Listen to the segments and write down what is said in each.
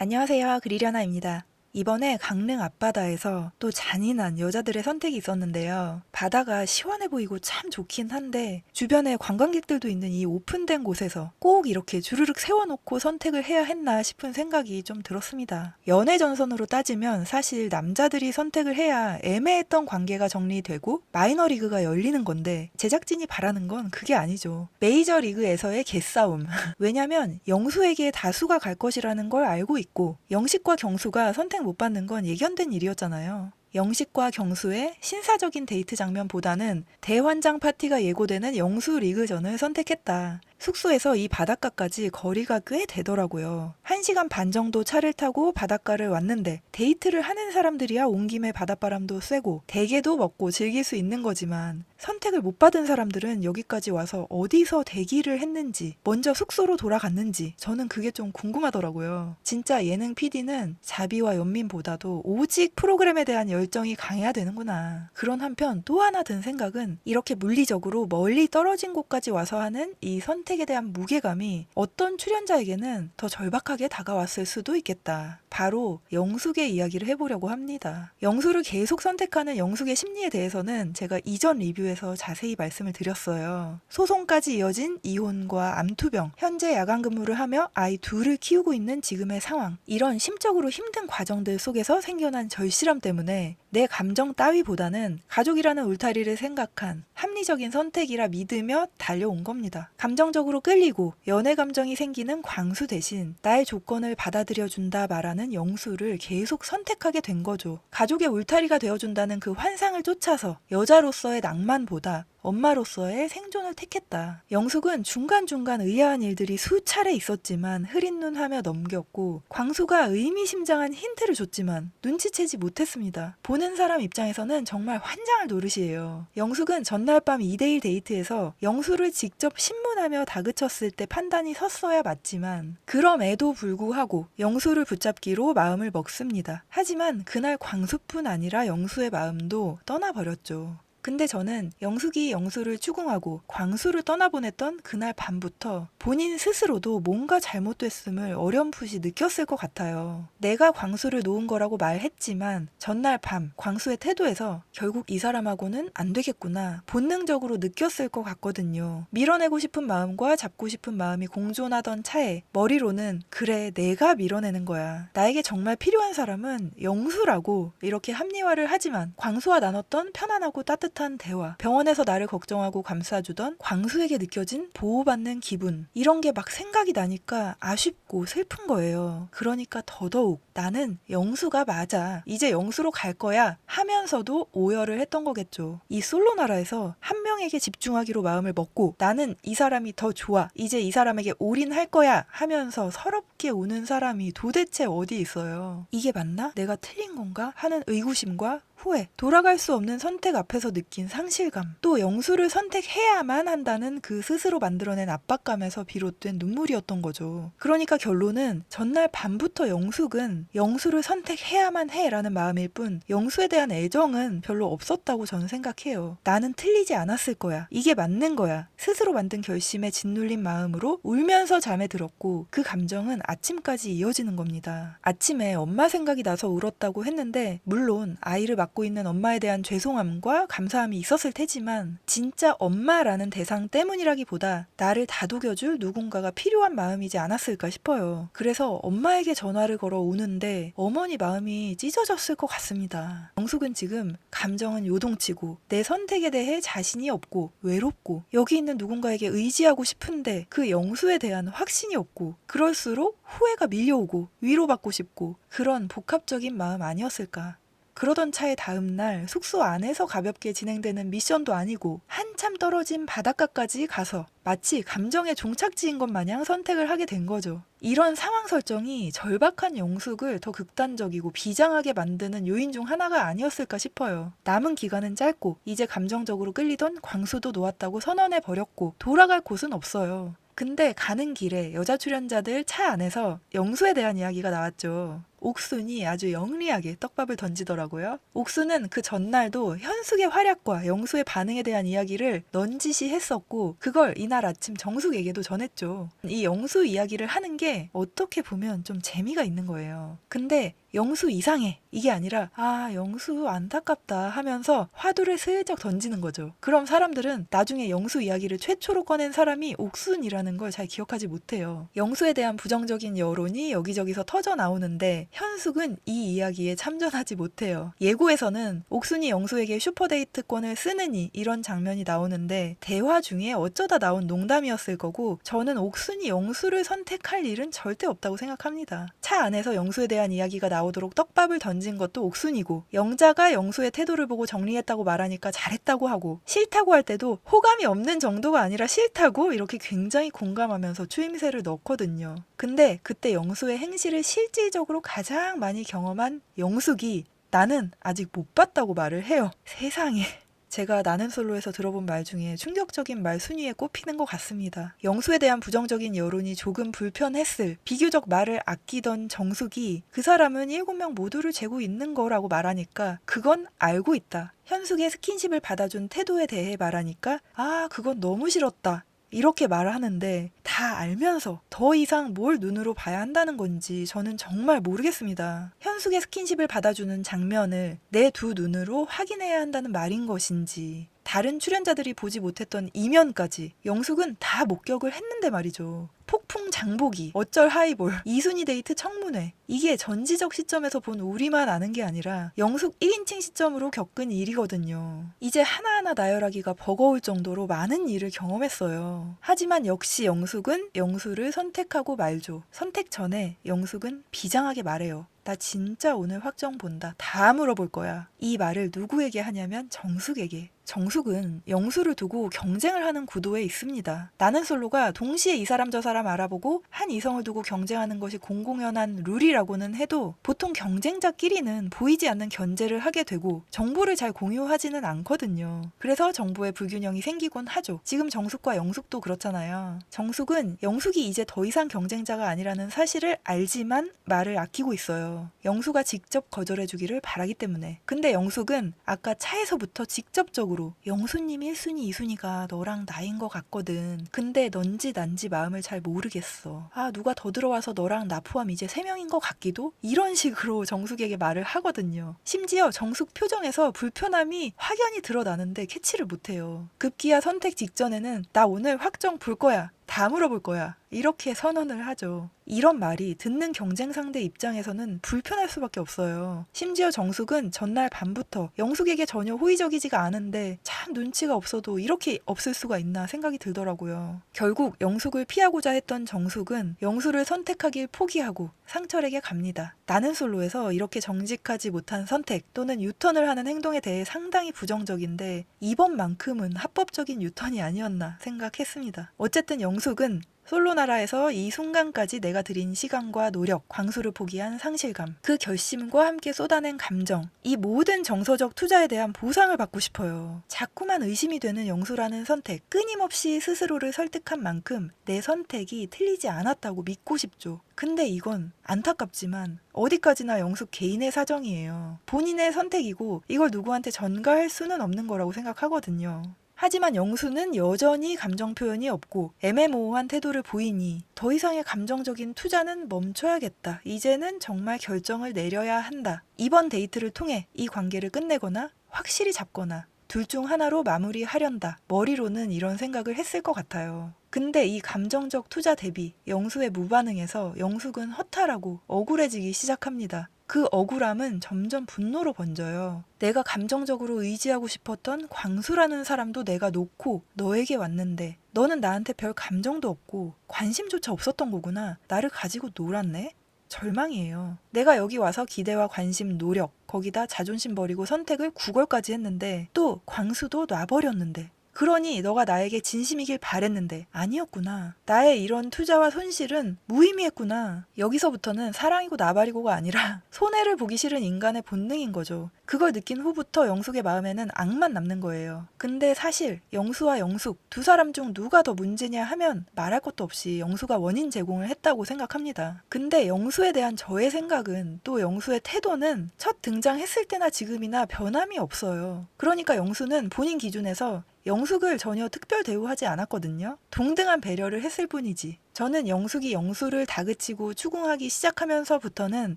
안녕하세요. 그리려나입니다. 이번에 강릉 앞바다에서 또 잔인한 여자들의 선택이 있었는데요. 바다가 시원해 보이고 참 좋긴 한데 주변에 관광객들도 있는 이 오픈된 곳에서 꼭 이렇게 주르륵 세워놓고 선택을 해야 했나 싶은 생각이 좀 들었습니다. 연애 전선으로 따지면 사실 남자들이 선택을 해야 애매했던 관계가 정리되고 마이너리그가 열리는 건데 제작진이 바라는 건 그게 아니죠. 메이저리그에서의 개싸움. 왜냐면 영수에게 다수가 갈 것이라는 걸 알고 있고 영식과 경수가 선택 못 받는 건 예견된 일이었잖아요. 영식과 경수의 신사적인 데이트 장면보다는 대환장 파티가 예고되는 영수 리그전을 선택했다. 숙소에서 이 바닷가까지 거리가 꽤 되더라고요. 1시간 반 정도 차를 타고 바닷가를 왔는데 데이트를 하는 사람들이야 온 김에 바닷바람도 쐬고 대게도 먹고 즐길 수 있는 거지만 선택을 못 받은 사람들은 여기까지 와서 어디서 대기를 했는지 먼저 숙소로 돌아갔는지 저는 그게 좀 궁금하더라고요. 진짜 예능 PD는 자비와 연민보다도 오직 프로그램에 대한 열정이 강해야 되는구나. 그런 한편 또 하나 든 생각은 이렇게 물리적으로 멀리 떨어진 곳까지 와서 하는 이 선택에 대한 무게감이 어떤 출연자에게는 더 절박하게 다가왔을 수도 있겠다. 바로 영숙의 이야기를 해보려고 합니다. 영수를 계속 선택하는 영숙의 심리에 대해서는 제가 이전 리뷰에 서 자세히 말씀을 드렸어요. 소송까지 이어진 이혼과 암투병, 현재 야간 근무를 하며 아이 둘을 키우고 있는 지금의 상황, 이런 심적으로 힘든 과정들 속에서 생겨난 절실함 때문에 내 감정 따위보다는 가족이라는 울타리를 생각한 합리적인 선택이라 믿으며 달려온 겁니다. 감정적으로 끌리고 연애 감정이 생기는 광수 대신 나의 조건을 받아들여 준다 말하는 영수를 계속 선택하게 된 거죠. 가족의 울타리가 되어준다는 그 환상을 쫓아서 여자로서의 낭만 보다 엄마로서의 생존을 택했다. 영숙은 중간중간 의아한 일들이 수차례 있었지만 흐린 눈 하며 넘겼고 광수가 의미심장한 힌트를 줬지만 눈치채지 못했습니다. 보는 사람 입장에서는 정말 환장할 노릇이에요. 영숙은 전날 밤 2대1 데이트에서 영수를 직접 신문하며 다그쳤을 때 판단이 섰어야 맞지만 그럼에도 불구하고 영수를 붙잡기로 마음을 먹습니다. 하지만 그날 광수뿐 아니라 영수의 마음도 떠나버렸죠. 근데 저는 영숙이 영수를 추궁하고 광수를 떠나보냈던 그날 밤부터 본인 스스로도 뭔가 잘못됐음을 어렴풋이 느꼈을 것 같아요. 내가 광수를 놓은 거라고 말했지만 전날 밤 광수의 태도에서 결국 이 사람하고는 안 되겠구나 본능적으로 느꼈을 것 같거든요. 밀어내고 싶은 마음과 잡고 싶은 마음이 공존하던 차에 머리로는 그래 내가 밀어내는 거야. 나에게 정말 필요한 사람은 영수라고 이렇게 합리화를 하지만 광수와 나눴던 편안하고 따뜻한 대화, 병원에서 나를 걱정하고 감싸주던 광수에게 느껴진 보호받는 기분, 이런 게 막 생각이 나니까 아쉽고 슬픈 거예요. 그러니까 더더욱 나는 영수가 맞아. 이제 영수로 갈 거야. 하면서도 오열을 했던 거겠죠. 이 솔로 나라에서 한 명에게 집중하기로 마음을 먹고 나는 이 사람이 더 좋아. 이제 이 사람에게 올인할 거야. 하면서 서럽게 우는 사람이 도대체 어디 있어요. 이게 맞나? 내가 틀린 건가? 하는 의구심과 후회, 돌아갈 수 없는 선택 앞에서 느낀 상실감, 또 영수를 선택해야만 한다는 그 스스로 만들어낸 압박감에서 비롯된 눈물이었던 거죠. 그러니까 결론은 전날 밤부터 영숙은 영수를 선택해야만 해라는 마음일 뿐 영수에 대한 애정은 별로 없었다고 저는 생각해요. 나는 틀리지 않았을 거야. 이게 맞는 거야. 스스로 만든 결심에 짓눌린 마음으로 울면서 잠에 들었고 그 감정은 아침까지 이어지는 겁니다. 아침에 엄마 생각이 나서 울었다고 했는데 물론 아이를 맡고 있는 엄마에 대한 죄송함과 감사함이 있었을 테지만 진짜 엄마라는 대상 때문이라기보다 나를 다독여줄 누군가가 필요한 마음이지 않았을까 싶어요. 그래서 엄마에게 전화를 걸어 우는데 어머니 마음이 찢어졌을 것 같습니다. 영숙은 지금 감정은 요동치고 내 선택에 대해 자신이 없고 외롭고 여기 있는 누군가에게 의지하고 싶은데 그 영수에 대한 확신이 없고 그럴수록 후회가 밀려오고 위로받고 싶고 그런 복합적인 마음 아니었을까. 그러던 차의 다음 날 숙소 안에서 가볍게 진행되는 미션도 아니고 한참 떨어진 바닷가까지 가서 마치 감정의 종착지인 것 마냥 선택을 하게 된 거죠. 이런 상황 설정이 절박한 영숙을 더 극단적이고 비장하게 만드는 요인 중 하나가 아니었을까 싶어요. 남은 기간은 짧고 이제 감정적으로 끌리던 광수도 놓았다고 선언해 버렸고 돌아갈 곳은 없어요. 근데 가는 길에 여자 출연자들 차 안에서 영수에 대한 이야기가 나왔죠. 옥순이 아주 영리하게 떡밥을 던지더라고요. 옥순은 그 전날도 현숙의 활약과 영수의 반응에 대한 이야기를 넌지시 했었고 그걸 이날 아침 정숙에게도 전했죠. 이 영수 이야기를 하는 게 어떻게 보면 좀 재미가 있는 거예요. 근데 영수 이상해. 이게 아니라, 아, 영수 안타깝다 하면서 화두를 슬쩍 던지는 거죠. 그럼 사람들은 나중에 영수 이야기를 최초로 꺼낸 사람이 옥순이라는 걸 잘 기억하지 못해요. 영수에 대한 부정적인 여론이 여기저기서 터져 나오는데, 현숙은 이 이야기에 참전하지 못해요. 예고에서는 옥순이 영수에게 슈퍼데이트권을 쓰느니 이런 장면이 나오는데, 대화 중에 어쩌다 나온 농담이었을 거고, 저는 옥순이 영수를 선택할 일은 절대 없다고 생각합니다. 차 안에서 영수에 대한 이야기가 나오도록 떡밥을 던진 것도 옥순이고 영자가 영수의 태도를 보고 정리했다고 말하니까 잘했다고 하고 싫다고 할 때도 호감이 없는 정도가 아니라 싫다고 이렇게 굉장히 공감하면서 추임새를 넣거든요. 근데 그때 영수의 행실을 실질적으로 가장 많이 경험한 영숙이 나는 아직 못 봤다고 말을 해요. 세상에. 제가 나는 솔로에서 들어본 말 중에 충격적인 말 순위에 꼽히는 것 같습니다. 영수에 대한 부정적인 여론이 조금 불편했을 비교적 말을 아끼던 정숙이 그 사람은 일곱 명 모두를 재고 있는 거라고 말하니까 그건 알고 있다. 현숙의 스킨십을 받아준 태도에 대해 말하니까 아 그건 너무 싫었다. 이렇게 말을 하는데 다 알면서 더 이상 뭘 눈으로 봐야 한다는 건지 저는 정말 모르겠습니다. 현숙의 스킨십을 받아주는 장면을 내 두 눈으로 확인해야 한다는 말인 것인지 다른 출연자들이 보지 못했던 이면까지 영숙은 다 목격을 했는데 말이죠. 폭풍 장보기, 어쩔 하이볼, 이순이 데이트 청문회. 이게 전지적 시점에서 본 우리만 아는 게 아니라 영숙 1인칭 시점으로 겪은 일이거든요. 이제 하나하나 나열하기가 버거울 정도로 많은 일을 경험했어요. 하지만 역시 영숙은 영수를 선택하고 말죠. 선택 전에 영숙은 비장하게 말해요. 나 진짜 오늘 확정 본다. 다 물어볼 거야. 이 말을 누구에게 하냐면 정숙에게. 정숙은 영수를 두고 경쟁을 하는 구도에 있습니다. 나는 솔로가 동시에 이 사람 저 사람 알아보고 한 이성을 두고 경쟁하는 것이 공공연한 룰이라고는 해도 보통 경쟁자끼리는 보이지 않는 견제를 하게 되고 정보를 잘 공유하지는 않거든요. 그래서 정보의 불균형이 생기곤 하죠. 지금 정숙과 영숙도 그렇잖아요. 정숙은 영숙이 이제 더 이상 경쟁자가 아니라는 사실을 알지만 말을 아끼고 있어요. 영수가 직접 거절해주기를 바라기 때문에. 근데 영숙은 아까 차에서부터 직접적으로 영수님 1순위, 2순위가 너랑 나인 것 같거든. 근데 넌지 난지 마음을 잘 모르겠어. 아, 누가 더 들어와서 너랑 나 포함 이제 3명인 것 같기도? 이런 식으로 정숙에게 말을 하거든요. 심지어 정숙 표정에서 불편함이 확연히 드러나는데 캐치를 못해요. 급기야 선택 직전에는 나 오늘 확정 볼 거야. 다 물어볼 거야. 이렇게 선언을 하죠. 이런 말이 듣는 경쟁 상대 입장에서는 불편할 수밖에 없어요. 심지어 정숙은 전날 밤부터 영숙에게 전혀 호의적이지가 않은데 참 눈치가 없어도 이렇게 없을 수가 있나 생각이 들더라고요. 결국 영숙을 피하고자 했던 정숙은 영수를 선택하길 포기하고 상철에게 갑니다. 나는 솔로에서 이렇게 정직하지 못한 선택 또는 유턴을 하는 행동에 대해 상당히 부정적인데 이번만큼은 합법적인 유턴이 아니었나 생각했습니다. 어쨌든 영숙은 솔로 나라에서 이 순간까지 내가 들인 시간과 노력, 광수를 포기한 상실감, 그 결심과 함께 쏟아낸 감정, 이 모든 정서적 투자에 대한 보상을 받고 싶어요. 자꾸만 의심이 되는 영수라는 선택, 끊임없이 스스로를 설득한 만큼 내 선택이 틀리지 않았다고 믿고 싶죠. 근데 이건 안타깝지만 어디까지나 영숙 개인의 사정이에요. 본인의 선택이고 이걸 누구한테 전가할 수는 없는 거라고 생각하거든요. 하지만 영수는 여전히 감정 표현이 없고 애매모호한 태도를 보이니 더 이상의 감정적인 투자는 멈춰야겠다. 이제는 정말 결정을 내려야 한다. 이번 데이트를 통해 이 관계를 끝내거나 확실히 잡거나 둘 중 하나로 마무리하련다. 머리로는 이런 생각을 했을 것 같아요. 근데 이 감정적 투자 대비 영수의 무반응에서 영숙은 허탈하고 억울해지기 시작합니다. 그 억울함은 점점 분노로 번져요. 내가 감정적으로 의지하고 싶었던 광수라는 사람도 내가 놓고 너에게 왔는데 너는 나한테 별 감정도 없고 관심조차 없었던 거구나. 나를 가지고 놀았네? 절망이에요. 내가 여기 와서 기대와 관심, 노력, 거기다 자존심 버리고 선택을 구걸까지 했는데 또 광수도 놔버렸는데 그러니 너가 나에게 진심이길 바랬는데 아니었구나. 나의 이런 투자와 손실은 무의미했구나. 여기서부터는 사랑이고 나발이고가 아니라 손해를 보기 싫은 인간의 본능인 거죠. 그걸 느낀 후부터 영숙의 마음에는 악만 남는 거예요. 근데 사실 영수와 영숙 두 사람 중 누가 더 문제냐 하면 말할 것도 없이 영수가 원인 제공을 했다고 생각합니다. 근데 영수에 대한 저의 생각은 또 영수의 태도는 첫 등장했을 때나 지금이나 변함이 없어요. 그러니까 영수는 본인 기준에서 영숙을 전혀 특별 대우하지 않았거든요. 동등한 배려를 했을 뿐이지. 저는 영숙이 영수를 다그치고 추궁하기 시작하면서부터는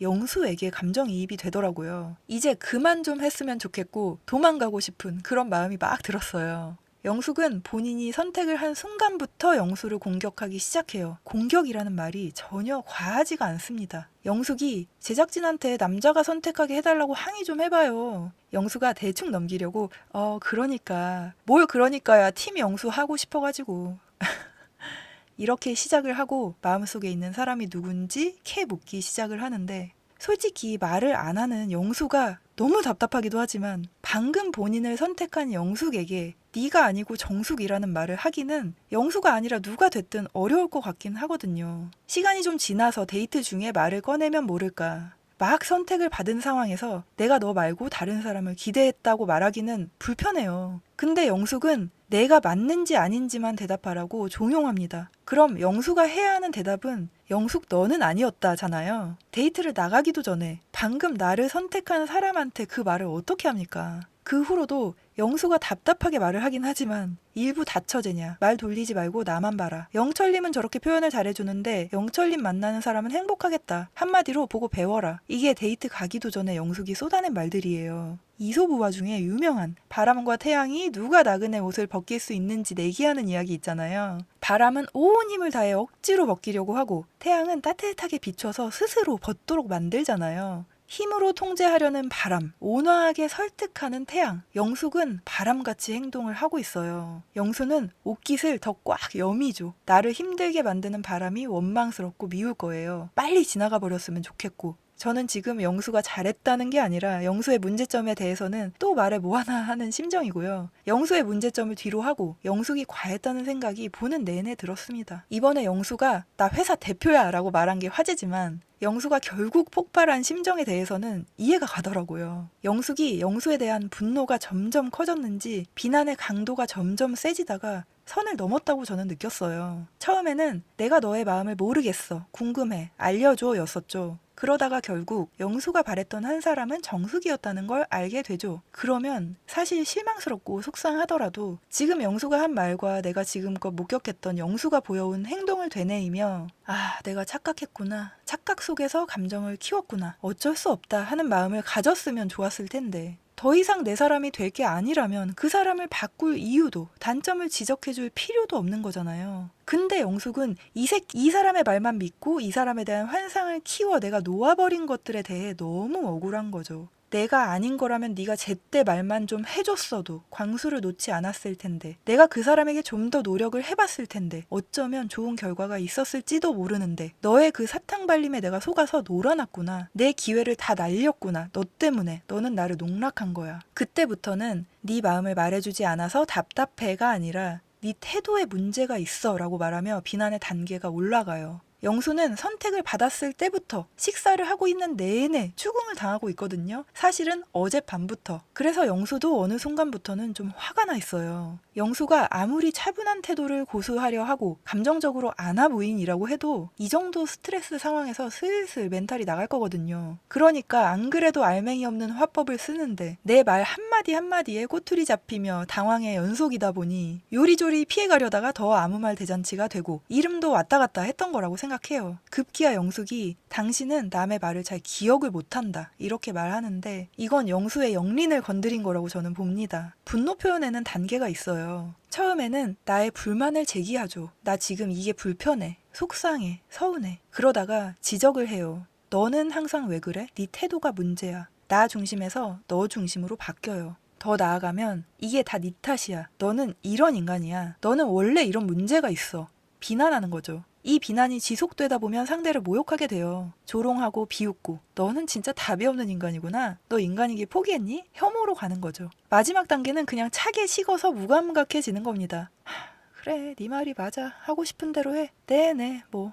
영수에게 감정이입이 되더라고요. 이제 그만 좀 했으면 좋겠고 도망가고 싶은 그런 마음이 막 들었어요. 영숙은 본인이 선택을 한 순간부터 영수를 공격하기 시작해요. 공격이라는 말이 전혀 과하지가 않습니다. 영숙이 제작진한테 남자가 선택하게 해달라고 항의 좀 해봐요. 영수가 대충 넘기려고, 어, 그러니까. 뭘 그러니까야 팀 영수 하고 싶어가지고. 이렇게 시작을 하고 마음속에 있는 사람이 누군지 캐 묻기 시작을 하는데 솔직히 말을 안 하는 영수가 너무 답답하기도 하지만 방금 본인을 선택한 영숙에게 네가 아니고 정숙이라는 말을 하기는 영수가 아니라 누가 됐든 어려울 것 같긴 하거든요. 시간이 좀 지나서 데이트 중에 말을 꺼내면 모를까. 막 선택을 받은 상황에서 내가 너 말고 다른 사람을 기대했다고 말하기는 불편해요. 근데 영숙은 내가 맞는지 아닌지만 대답하라고 종용합니다. 그럼 영수가 해야 하는 대답은 영숙 너는 아니었다잖아요. 데이트를 나가기도 전에 방금 나를 선택한 사람한테 그 말을 어떻게 합니까? 그 후로도 영수가 답답하게 말을 하긴 하지만 일부 다처제냐 말 돌리지 말고 나만 봐라 영철님은 저렇게 표현을 잘해주는데 영철님 만나는 사람은 행복하겠다 한마디로 보고 배워라 이게 데이트 가기도 전에 영숙이 쏟아낸 말들이에요 이소부화 중에 유명한 바람과 태양이 누가 나그네 옷을 벗길 수 있는지 내기하는 이야기 있잖아요 바람은 온 힘을 다해 억지로 벗기려고 하고 태양은 따뜻하게 비춰서 스스로 벗도록 만들잖아요 힘으로 통제하려는 바람, 온화하게 설득하는 태양. 영숙은 바람같이 행동을 하고 있어요. 영수는 옷깃을 더 꽉 여미죠. 나를 힘들게 만드는 바람이 원망스럽고 미울 거예요. 빨리 지나가 버렸으면 좋겠고. 저는 지금 영수가 잘했다는 게 아니라 영수의 문제점에 대해서는 또 말해 뭐하나 하는 심정이고요. 영수의 문제점을 뒤로 하고 영숙이 과했다는 생각이 보는 내내 들었습니다. 이번에 영수가 나 회사 대표야 라고 말한 게 화제지만 영수가 결국 폭발한 심정에 대해서는 이해가 가더라고요. 영숙이 영수에 대한 분노가 점점 커졌는지 비난의 강도가 점점 세지다가 선을 넘었다고 저는 느꼈어요. 처음에는 내가 너의 마음을 모르겠어. 궁금해. 알려줘. 였었죠. 그러다가 결국 영수가 바랬던 한 사람은 정숙이었다는 걸 알게 되죠. 그러면 사실 실망스럽고 속상하더라도 지금 영수가 한 말과 내가 지금껏 목격했던 영수가 보여온 행동을 되뇌이며 아, 내가 착각했구나. 착각 속에서 감정을 키웠구나. 어쩔 수 없다 하는 마음을 가졌으면 좋았을 텐데. 더 이상 내 사람이 될 게 아니라면 그 사람을 바꿀 이유도 단점을 지적해줄 필요도 없는 거잖아요. 근데 영숙은 이 새, 이 사람의 말만 믿고 이 사람에 대한 환상을 키워 내가 놓아버린 것들에 대해 너무 억울한 거죠. 내가 아닌 거라면 네가 제때 말만 좀 해줬어도 광수를 놓지 않았을 텐데 내가 그 사람에게 좀 더 노력을 해봤을 텐데 어쩌면 좋은 결과가 있었을지도 모르는데 너의 그 사탕 발림에 내가 속아서 놀아놨구나. 내 기회를 다 날렸구나. 너 때문에 너는 나를 농락한 거야. 그때부터는 네 마음을 말해주지 않아서 답답해가 아니라 네 태도에 문제가 있어 라고 말하며 비난의 단계가 올라가요. 영수는 선택을 받았을 때부터 식사를 하고 있는 내내 추궁을 당하고 있거든요. 사실은 어젯밤부터. 그래서 영수도 어느 순간부터는 좀 화가 나 있어요. 영수가 아무리 차분한 태도를 고수하려 하고 감정적으로 안아 부인이라고 해도 이 정도 스트레스 상황에서 슬슬 멘탈이 나갈 거거든요. 그러니까 안 그래도 알맹이 없는 화법을 쓰는데 내 말 한마디 한마디에 꼬투리 잡히며 당황의 연속이다 보니 요리조리 피해가려다가 더 아무 말 대잔치가 되고 이름도 왔다 갔다 했던 거라고 생각해요. 급기야 영숙이 당신은 남의 말을 잘 기억을 못한다 이렇게 말하는데 이건 영수의 영린을 건드린 거라고 저는 봅니다. 분노 표현에는 단계가 있어요. 처음에는 나의 불만을 제기하죠. 나 지금 이게 불편해. 속상해. 서운해. 그러다가 지적을 해요. 너는 항상 왜 그래? 네 태도가 문제야. 나 중심에서 너 중심으로 바뀌어요. 더 나아가면 이게 다 네 탓이야. 너는 이런 인간이야. 너는 원래 이런 문제가 있어. 비난하는 거죠. 이 비난이 지속되다 보면 상대를 모욕하게 돼요. 조롱하고 비웃고 너는 진짜 답이 없는 인간이구나. 너 인간이기 포기했니? 혐오로 가는 거죠. 마지막 단계는 그냥 차게 식어서 무감각해지는 겁니다. 하, 그래, 네 말이 맞아. 하고 싶은 대로 해. 네네, 뭐.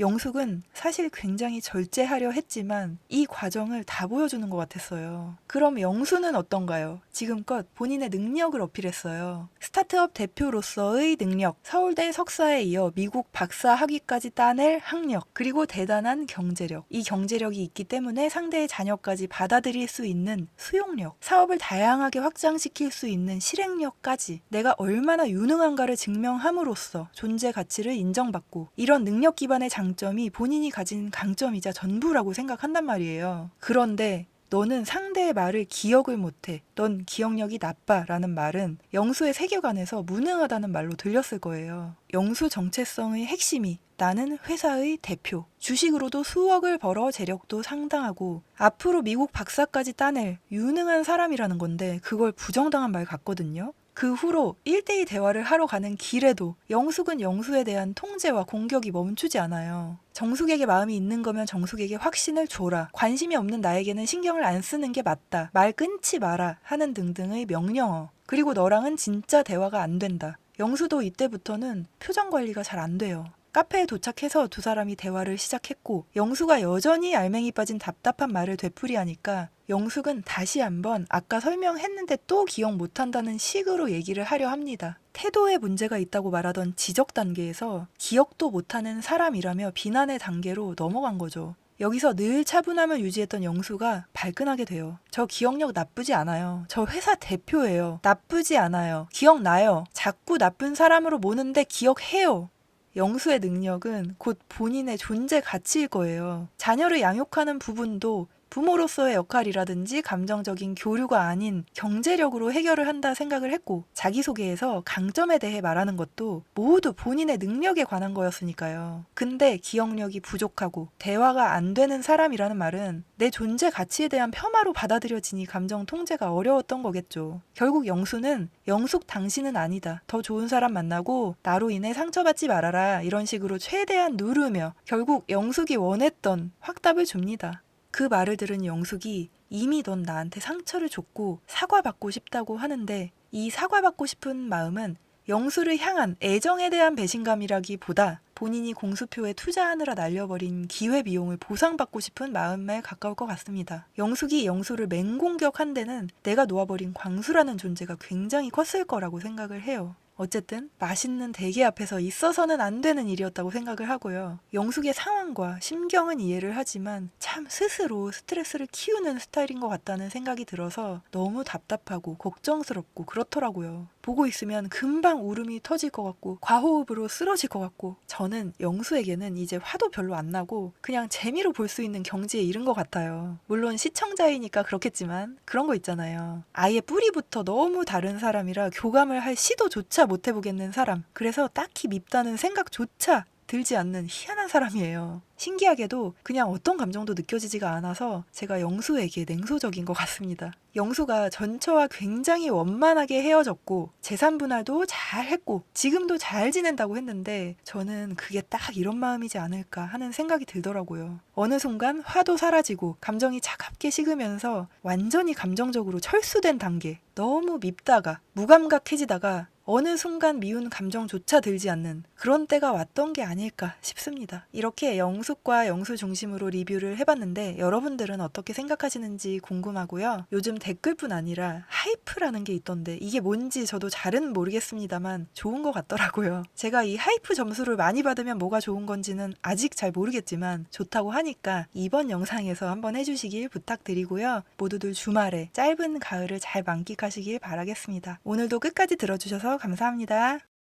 영숙은 사실 굉장히 절제하려 했지만 이 과정을 다 보여주는 것 같았어요. 그럼 영수는 어떤가요? 지금껏 본인의 능력을 어필했어요. 스타트업 대표로서의 능력, 서울대 석사에 이어 미국 박사 학위까지 따낼 학력, 그리고 대단한 경제력. 이 경제력이 있기 때문에 상대의 자녀까지 받아들일 수 있는 수용력, 사업을 다양하게 확장시킬 수 있는 실행력까지 내가 얼마나 유능한가를 증명함으로써 존재 가치를 인정받고 이런 능력 기반의 장 점이 본인이 가진 강점이자 전부라고 생각한단 말이에요. 그런데 너는 상대의 말을 기억을 못해. 넌 기억력이 나빠. 라는 말은 영수의 세계관에서 무능하다는 말로 들렸을 거예요. 영수 정체성의 핵심이 나는 회사의 대표. 주식으로도 수억을 벌어 재력도 상당하고 앞으로 미국 박사까지 따낼 유능한 사람이라는 건데 그걸 부정당한 말 같거든요. 그 후로 1대1 대화를 하러 가는 길에도 영숙은 영수에 대한 통제와 공격이 멈추지 않아요. 정숙에게 마음이 있는 거면 정숙에게 확신을 줘라. 관심이 없는 나에게는 신경을 안 쓰는 게 맞다. 말 끊지 마라. 하는 등등의 명령어. 그리고 너랑은 진짜 대화가 안 된다. 영수도 이때부터는 표정 관리가 잘 안 돼요. 카페에 도착해서 두 사람이 대화를 시작했고 영수가 여전히 알맹이 빠진 답답한 말을 되풀이하니까 영숙은 다시 한번 아까 설명했는데 또 기억 못한다는 식으로 얘기를 하려 합니다. 태도에 문제가 있다고 말하던 지적 단계에서 기억도 못하는 사람이라며 비난의 단계로 넘어간 거죠. 여기서 늘 차분함을 유지했던 영수가 발끈하게 돼요. 저 기억력 나쁘지 않아요. 저 회사 대표예요. 나쁘지 않아요. 기억나요. 자꾸 나쁜 사람으로 모는데 기억해요. 영수의 능력은 곧 본인의 존재 가치일 거예요. 자녀를 양육하는 부분도 부모로서의 역할이라든지 감정적인 교류가 아닌 경제력으로 해결을 한다 생각을 했고 자기소개에서 강점에 대해 말하는 것도 모두 본인의 능력에 관한 거였으니까요. 근데 기억력이 부족하고 대화가 안 되는 사람이라는 말은 내 존재 가치에 대한 폄하로 받아들여지니 감정 통제가 어려웠던 거겠죠. 결국 영수는 영숙 당신은 아니다. 더 좋은 사람 만나고 나로 인해 상처받지 말아라. 이런 식으로 최대한 누르며 결국 영숙이 원했던 확답을 줍니다. 그 말을 들은 영숙이 이미 넌 나한테 상처를 줬고 사과받고 싶다고 하는데 이 사과받고 싶은 마음은 영수를 향한 애정에 대한 배신감이라기보다 본인이 공수표에 투자하느라 날려버린 기회비용을 보상받고 싶은 마음에 가까울 것 같습니다. 영숙이 영수를 맹공격한 데는 내가 놓아버린 광수라는 존재가 굉장히 컸을 거라고 생각을 해요. 어쨌든 맛있는 대게 앞에서 있어서는 안 되는 일이었다고 생각을 하고요. 영숙의 상황과 심경은 이해를 하지만 참 스스로 스트레스를 키우는 스타일인 것 같다는 생각이 들어서 너무 답답하고 걱정스럽고 그렇더라고요. 보고 있으면 금방 울음이 터질 것 같고 과호흡으로 쓰러질 것 같고 저는 영수에게는 이제 화도 별로 안 나고 그냥 재미로 볼 수 있는 경지에 이른 것 같아요. 물론 시청자이니까 그렇겠지만 그런 거 있잖아요. 아예 뿌리부터 너무 다른 사람이라 교감을 할 시도조차 못 해보겠는 사람. 그래서 딱히 밉다는 생각조차 들지 않는 희한한 사람이에요. 신기하게도 그냥 어떤 감정도 느껴지지가 않아서 제가 영수에게 냉소적인 것 같습니다. 영수가 전처와 굉장히 원만하게 헤어졌고 재산 분할도 잘 했고 지금도 잘 지낸다고 했는데 저는 그게 딱 이런 마음이지 않을까 하는 생각이 들더라고요. 어느 순간 화도 사라지고 감정이 차갑게 식으면서 완전히 감정적으로 철수된 단계. 너무 밉다가 무감각해지다가 어느 순간 미운 감정조차 들지 않는 그런 때가 왔던 게 아닐까 싶습니다. 이렇게 영숙과 영수 중심으로 리뷰를 해봤는데 여러분들은 어떻게 생각하시는지 궁금하고요. 요즘 댓글뿐 아니라 하이프라는 게 있던데 이게 뭔지 저도 잘은 모르겠습니다만 좋은 것 같더라고요. 제가 이 하이프 점수를 많이 받으면 뭐가 좋은 건지는 아직 잘 모르겠지만 좋다고 하니까 이번 영상에서 한번 해주시길 부탁드리고요. 모두들 주말에 짧은 가을을 잘 만끽하시길 바라겠습니다. 오늘도 끝까지 들어주셔서 감사합니다.